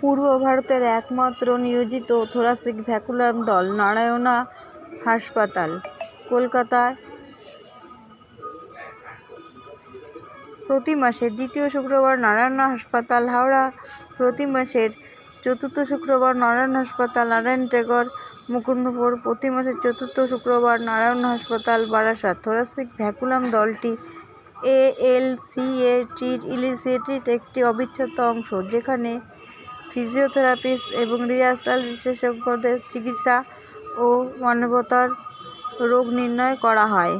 পূর্ব ভারতের একমাত্র নিয়োজিত থোরাসিক ভ্যাকুলাম দল নারায়ণা হাসপাতাল, কলকাতায় প্রতি মাসের দ্বিতীয় শুক্রবার নারায়ণা হাসপাতাল, হাওড়া। প্রতি মাসের চতুর্থ শুক্রবার নারায়ণ হাসপাতাল নারায়ণটেগর মুকুন্দপুর। প্রতি মাসের চতুর্থ শুক্রবার নারায়ণ হাসপাতাল, বারাসাত। থোরাসিক ভ্যাকুলাম দলটি এএলসিএটির ইলিসিয়েটির একটি অবিচ্ছেদ্য অংশ, যেখানে ফিজিওথেরাপিস্ট এবং রিহার্সাল বিশেষজ্ঞদের চিকিৎসা ও মানবতার রোগ নির্ণয় করা হয়।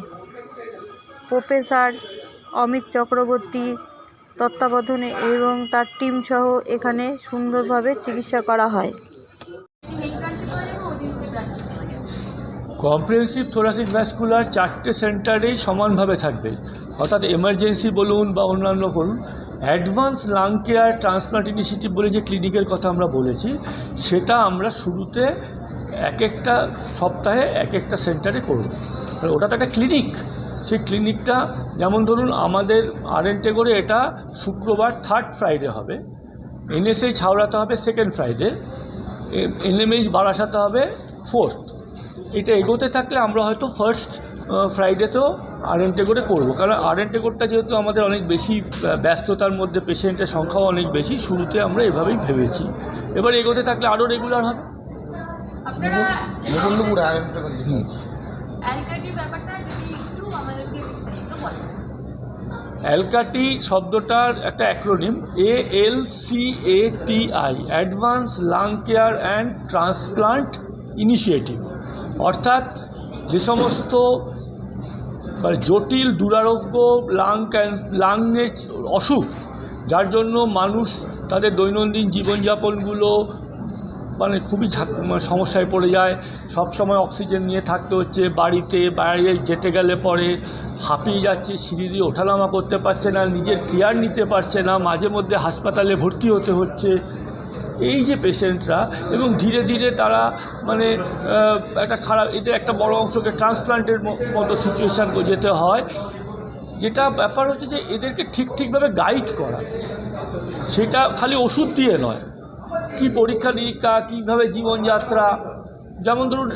প্রফেসর অমিত চক্রবর্তী তত্ত্বাবধানে এবং তার টিম সহ এখানে সুন্দরভাবে চিকিৎসা করা হয়। কম্প্রিহেন্সিভ থোরাসিক ভ্যাসকুলার চারটে সেন্টারেই সমানভাবে থাকবে। অর্থাৎ এমার্জেন্সি বলুন বা অন্যান্য বলুন advance lung care transplant initiative বলে যে ক্লিনিকের কথা আমরা বলেছি, সেটা আমরা শুরুতে এক একটা সপ্তাহে, এক একটা সেন্টারে করব। ওটা তো একটা ক্লিনিক। সেই ক্লিনিকটা, যেমন ধরুন আমাদের আরএনটে করে এটা শুক্রবার থার্ড ফ্রাইডে হবে এনএসএইচ হাওড়াতে হবে সেকেন্ড ফ্রাইডে এনএমএইচ বারাসাতে হবে ফোর্থ এটা এগোতে থাকলে আমরা হয়তো ফার্স্ট ফ্রাইডেতেও আরএনটে করে করব। কারণ আরএনটে কোডটা যেহেতু আমাদের অনেক বেশি ব্যস্ততার মধ্যে পেশেন্টের সংখ্যাও অনেক বেশি শুরুতে আমরা এভাবেই ভেবেছি। এবার এগোতে থাকলে আরও রেগুলার হবে? অ্যালকাটি শব্দটার একটা acronym A L C A T I advance lung care and transplant initiative অর্থাৎ যে সমস্ত মানে জটিল, দুরারোগ্য লাং ক্যান- লাংয়ের অসুখ, যার জন্য মানুষ তাদের দৈনন্দিন জীবনযাপনগুলো মানে খুবই মানে সমস্যায় পড়ে যায়। সব সময় অক্সিজেন নিয়ে থাকতে হচ্ছে, বাড়িতে, বাইরে যেতে গেলে পরে হাঁপিয়ে যাচ্ছে, সিঁড়ি দিয়ে ওঠানামা করতে পারছে না, নিজের কেয়ার নিতে পারছে না, মাঝে মধ্যে হাসপাতালে ভর্তি হতে হচ্ছে। এই যে পেশেন্টরা এবং ধীরে ধীরে তারা মানে একটা খারাপ, এদের একটা বড় অংশকে ট্রান্সপ্লান্টের মতো সিচুয়েশান যেতে হয়। যেটা ব্যাপার হচ্ছে যে এদেরকে ঠিক ঠিকভাবে গাইড করা, সেটা খালি ওষুধ দিয়ে নয়। কি পরীক্ষা নিরীক্ষা, কীভাবে জীবনযাত্রা, যেমন ধরুন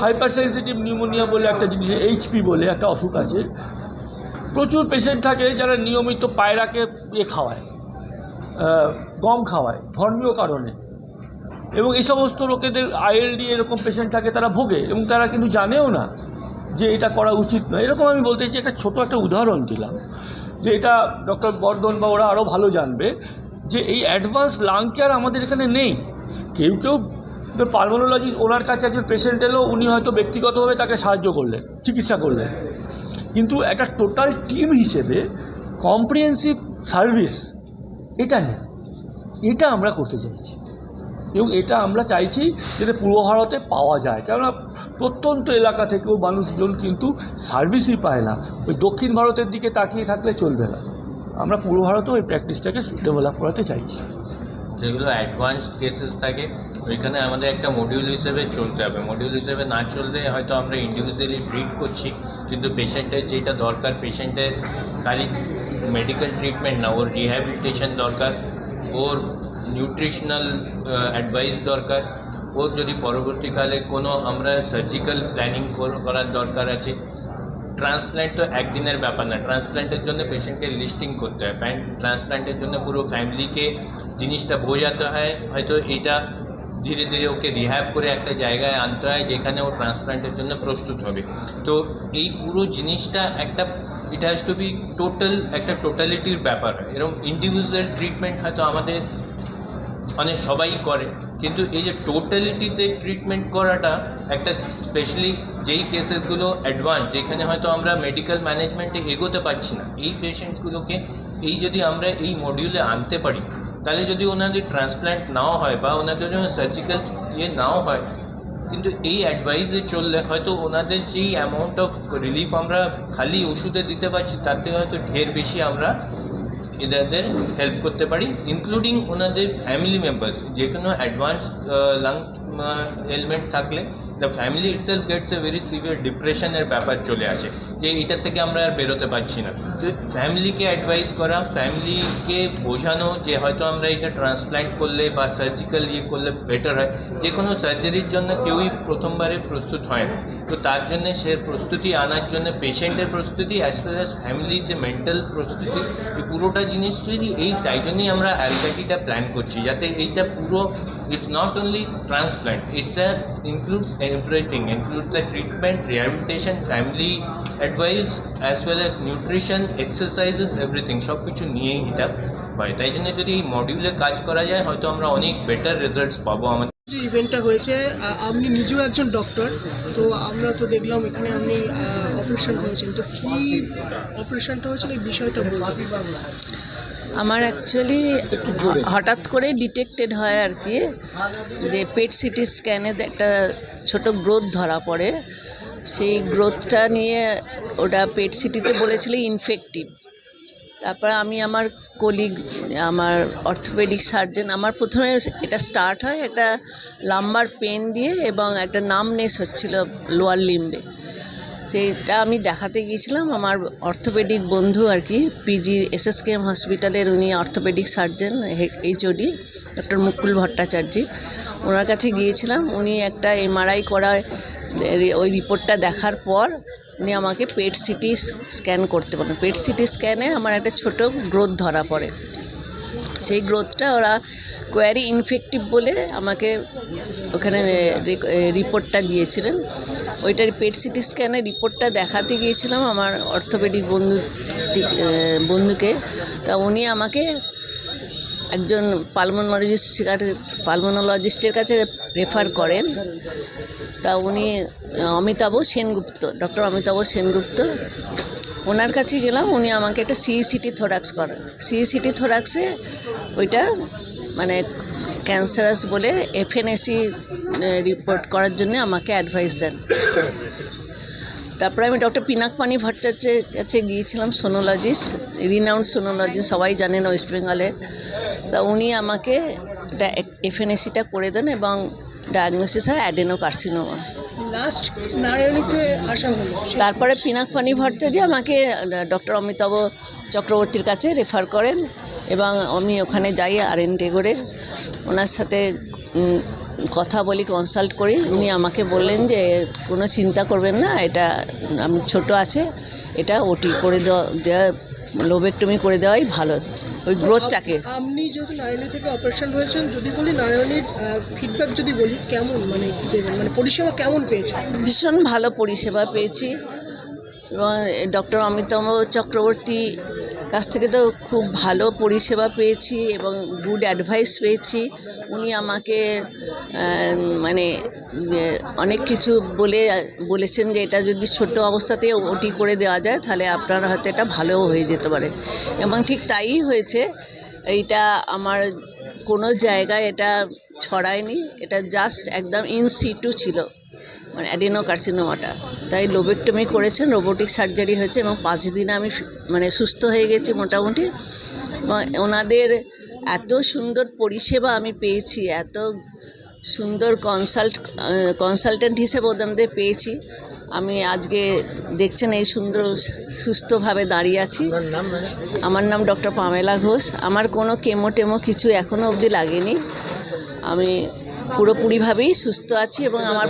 হাইপার সেন্সিটিভ নিউমোনিয়া বলে একটা জিনিস এইচপি বলে একটা অসুখ আছে। প্রচুর পেশেন্ট থাকে যারা নিয়মিত পায়রাকে ইয়ে খাওয়ায়। গম খাওয়ায়, ধর্মীয় কারণে। এবং এই সমস্ত লোকেদের আইএলডি এরকম পেশেন্ট থাকে, তারা ভোগে এবং তারা কিন্তু জানেও না যে এটা করা উচিত নয়। এরকম আমি বলতে চাই, একটা ছোটো একটা উদাহরণ দিলাম, যে এটা ডক্টর বর্ধন বা ওরা আরও ভালো জানবে, যে এই অ্যাডভান্স লাং কেয়ার আমাদের এখানে নেই। কেউ কেউ পালমোনোলজিস্ট ওনার কাছে একজন পেশেন্ট এলো, উনি হয়তো ব্যক্তিগতভাবে তাকে সাহায্য করলেন, চিকিৎসা করলেন। কিন্তু একটা টোটাল টিম হিসেবে কম্প্রিহেন্সিভ সার্ভিস এটা নেই। এটা আমরা করতে চাইছি। এবং এটা আমরা চাইছি যাতে পূর্ব ভারতে পাওয়া যায়। কেননা প্রত্যন্ত এলাকা থেকেও মানুষজন কিন্তু সার্ভিসই পায় না। ওই দক্ষিণ ভারতের দিকে তাকিয়ে থাকলে চলবে না। আমরা পূর্ব ভারতেও এই প্র্যাকটিসটাকে ডেভেলপ করাতে চাইছি। যেগুলো অ্যাডভান্স কেসেস থাকে, ওইখানে আমাদের একটা মডিউল হিসেবে চলতে হবে। মডিউল হিসেবে না চললে হয়তো আমরা ইন্ডিভিজুয়ালি ট্রিট করছি, কিন্তু পেশেন্টের যেটা দরকার পেশেন্টের খালি মেডিকেল ট্রিটমেন্ট না, ওর রিহ্যাবিলিটেশন দরকার। ওর নিউট্রিশনাল অ্যাডভাইস দরকার। ওর যদি পরবর্তীকালে কোনো আমরা সার্জিক্যাল প্ল্যানিং করার দরকার আছে ট্রান্সপ্ল্যান্ট তো একদিনের ব্যাপার না। ট্রান্সপ্ল্যান্টের জন্য পেশেন্টকে লিস্টিং করতে হয়। ট্রান্সপ্ল্যান্টের জন্য পুরো ফ্যামিলিকে জিনিসটা বোঝাতে হয়। হয়তো এটা ধীরে ধীরে ওকে রিহ্যাব করে একটা জায়গায় আনতে হয় যেখানে ও ট্রান্সপ্ল্যান্টের জন্য প্রস্তুত হবে। তো এই পুরো জিনিসটা একটা it has to be total একটা টোটালিটির ব্যাপার। এরকম ইন্ডিভিজুয়াল ট্রিটমেন্ট হয়তো আমাদের মানে সবাই করে, কিন্তু এই যে টোটালিটিতে ট্রিটমেন্ট করাটা একটা স্পেশালি যেই কেসেসগুলো অ্যাডভান্স যেখানে হয়তো আমরা মেডিকেল ম্যানেজমেন্টে এগোতে পারছি না, এই পেশেন্টসগুলোকে এই যদি আমরা এই মডিউলে আনতে পারি তাহলে যদি ওনাদের ট্রান্সপ্ল্যান্ট নাও হয় বা ওনাদের জন্য সার্জিক্যাল ইয়ে নাও হয়, কিন্তু এই অ্যাডভাইসে চললে হয়তো ওনাদের যেই অ্যামাউন্ট অফ রিলিফ আমরা খালি ওষুধে দিতে পারছি থেকে হয়তো ঢের বেশি আমরা এদের হেল্প করতে পারি ইনক্লুডিং ওনাদের ফ্যামিলি মেম্বার্স যে কোনো অ্যাডভান্স লাং এলিমেন্ট থাকলে। The family itself gets a very severe ডিপ্রেশনের ব্যাপার চলে আসে, যে এটার থেকে আমরা আর বেরোতে পারছি না। তো ফ্যামিলিকে অ্যাডভাইস করা ফ্যামিলিকে বোঝানো যে হয়তো আমরা এটা ট্রান্সপ্ল্যান্ট করলে বা সার্জিক্যাল ইয়ে করলে বেটার হয়। যে কোনো সার্জারির জন্য কেউই প্রথমবারে প্রস্তুত হয় না। তো তার জন্য সে প্রস্তুতি আনার জন্য পেশেন্টের প্রস্তুতি অ্যাজ ওয়েল অ্যাজ ফ্যামিলির যে মেন্টাল প্রস্তুতি এই পুরোটা জিনিস তৈরি, এই তাই জন্যই আমরা অ্যালকাটিটা প্ল্যান করছি। যাতে এইটা পুরো it's not only transplant it's a includes everything include the treatment rehabilitation family advice as well as nutrition exercises everything সব কিছু নিয়েই এটা হয়। তাই জন্য যদি এই মডিউলে কাজ করা যায়, হয়তো আমরা অনেক বেটার রেজাল্টস পাবো আমাদের। যে ইভেন্টটা হয়েছে আপনি নিজেও একজন ডক্টর তো আমরা তো দেখলাম এখানে আপনি অপারেশন হয়েছেন তো কি অপারেশনটা হয়েছিল, এই বিষয়টা আমার অ্যাকচুয়ালি হঠাৎ করে ডিটেক্টেড হয় আর কি, যে পেট সিটি স্ক্যানে একটা ছোট গ্রোথ ধরা পড়ে। সেই গ্রোথটা নিয়ে ওটা পেট সিটিতে বলেছিল ইনফেক্টিভ তারপর আমি আমার কলিগ আমার অর্থোপেডিক সার্জন আমার প্রথমে এটা স্টার্ট হয় একটা লাম্বার পেন দিয়ে এবং একটা নামনেস হচ্ছিল লোয়ার লিম্বে সেইটা আমি দেখাতে গিয়েছিলাম, আমার অর্থোপেডিক বন্ধু আর কি পিজি এসএসকেএম হসপিটালের উনি orthopaedic surgeon HOD doctor Mukul Bhattacharya. ওনার কাছে গিয়েছিলাম, উনি একটা এমআরআই করা ওই রিপোর্টটা দেখার পর উনি আমাকে পেট সিটি স্ক্যান করতে বলেন। পেট সিটি স্ক্যানে আমার একটা ছোট গ্রোথ ধরা পড়ে। সেই গ্রোথটা ওরা কোয়ারি ইনফেক্টিভ বলে আমাকে ওখানে রিপোর্টটা দিয়েছিলেন। ওইটার পেট সিটি স্ক্যানে রিপোর্টটা দেখাতে গিয়েছিলাম আমার অর্থোপেডিক বন্ধু বন্ধুকে। তা উনি আমাকে একজন পালমোনোলজিস্ট পালমোনোলজিস্টের কাছে রেফার করেন। তা উনি, অমিতাভ সেনগুপ্ত ডক্টর অমিতাভ সেনগুপ্ত, ওনার কাছে গেলাম। উনি আমাকে একটা সিইসিটি থোরাক্স করেন সিইসিটি থোরাক্সে ওইটা মানে ক্যান্সারাস বলে এফএনএসি রিপোর্ট করার জন্য আমাকে অ্যাডভাইস দেন। তারপরে আমি ডক্টর পিনাকপানি ভট্টাচার্যের কাছে গিয়েছিলাম সোনোলজিস্ট রিনাউন্ড সোনোলজিস্ট সবাই জানেন ওয়েস্ট বেঙ্গলে তা উনি আমাকে এফএনএসিটা করে দেন এবং ডায়াগনোসিস হয় অ্যাডেনো কার্সিনোমা লাস্ট নারায়ণীতে আসা হলো তারপরে পিনাকপানি ভট্টাচার্য আমাকে ডক্টর অমিতাভ চক্রবর্তীর কাছে রেফার করেন এবং আমি ওখানে যাই আর এন করে ওনার সাথে কথা বলি কনসাল্ট করি। উনি আমাকে বললেন যে কোনো চিন্তা করবেন না এটা আমি ছোট আছে এটা ওটি করে দেওয়া দেওয়া লোবেক্টমি করে দেওয়াই ভালো। ওই গ্রোথটাকে আপনি যেহেতু নারায়ণী থেকে অপারেশন হয়েছেন যদি বলি নারায়ণীর ফিডব্যাক যদি বলি কেমন মানে মানে পরিষেবা কেমন পেয়েছে ভীষণ ভালো পরিষেবা পেয়েছি। এবং ডক্টর অমিতাভ চক্রবর্তী কাছ থেকে তো খুব ভালো পরিষেবা পেয়েছি এবং গুড অ্যাডভাইস পেয়েছি। উনি আমাকে মানে অনেক কিছু বলে, বলেছেন যে এটা যদি ছোট অবস্থাতে ওটি করে দেওয়া যায়, তাহলে আপনার হয়তো এটা ভালোও হয়ে যেতে পারে। এবং ঠিক তাই হয়েছে, এইটা আমার কোনো জায়গায় এটা ছড়ায়নি, এটা জাস্ট একদম ইন সিটু ছিল। মানে অ্যাডিনো কার্সিনোমাটা তাই লোবেক্টমি করেছেন রোবোটিক সার্জারি হয়েছে এবং পাঁচ দিনে আমি মানে সুস্থ হয়ে গেছি মোটামুটি। এবং ওনাদের এত সুন্দর পরিষেবা আমি পেয়েছি এত সুন্দর কনসাল্ট কনসালটেন্ট হিসেবে ওদের পেয়েছি। আমি আজকে দেখছেন এই সুন্দর সুস্থভাবে দাঁড়িয়ে আছি। আমার নাম ডক্টর পামেলা ঘোষ। আমার কোনো কেমো টেমো কিছু এখনও অবধি লাগেনি। আমি পুরোপুরিভাবেই সুস্থ আছি এবং আমার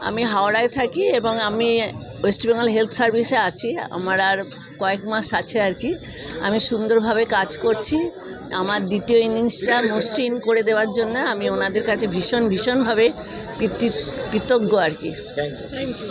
আমি হাওড়ায় থাকি এবং আমি ওয়েস্ট বেঙ্গল হেলথ সার্ভিসে আছি। আমার আর কয়েক মাস আছে আর কি। আমি সুন্দরভাবে কাজ করছি। আমার দ্বিতীয় ইনিংসটা মসৃণ করে দেওয়ার জন্য আমি ওনাদের কাছে ভীষণ ভীষণভাবে কৃতি- কৃতজ্ঞ আর কি। Thank you